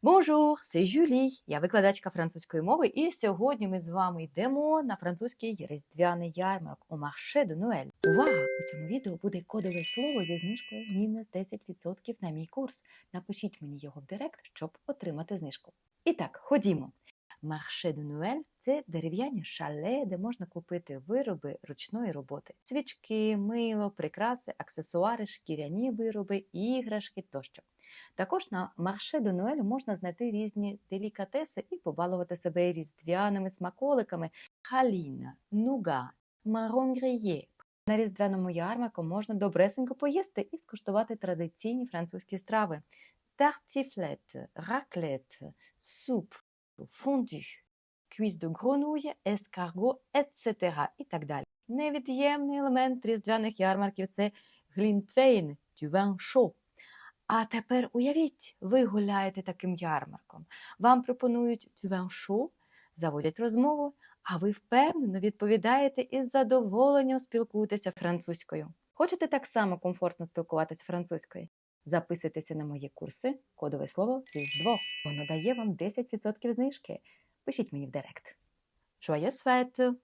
Bonjour, c'est Julie, я викладачка французької мови, і сьогодні ми з вами йдемо на французький різдвяний ярмарок у Марше до Noël. Увага! У цьому відео буде кодове слово зі знижкою мінус 10% на мій курс. Напишіть мені його в директ, щоб отримати знижку. І так, ходімо. Марше de Noël – це дерев'яні шале, де можна купити вироби ручної роботи: свічки, мило, прикраси, аксесуари, шкіряні вироби, іграшки тощо. Також на марше до Ноелю можна знайти різні делікатеси і побалувати себе різдвяними смаколиками халіна, нуга, марон гріє. На різдвяному ярмарку можна добресенько поїсти і скуштувати традиційні французькі страви: тартіфлет, раклет, суп, фондю, квіз de гронує, ескарго, etc. і так далі. Невід'ємний елемент різдвяних ярмарків це глінтвейн, дювен шо. А тепер уявіть, ви гуляєте таким ярмарком. Вам пропонують дювен-шоу, заводять розмову, а ви впевнено відповідаєте і з задоволенням спілкуєтеся французькою. Хочете так само комфортно спілкуватися французькою? Записуйтеся на мої курси, кодове слово Різдво. Воно дає вам 10% знижки. Пишіть мені в директ. Joyeux fête!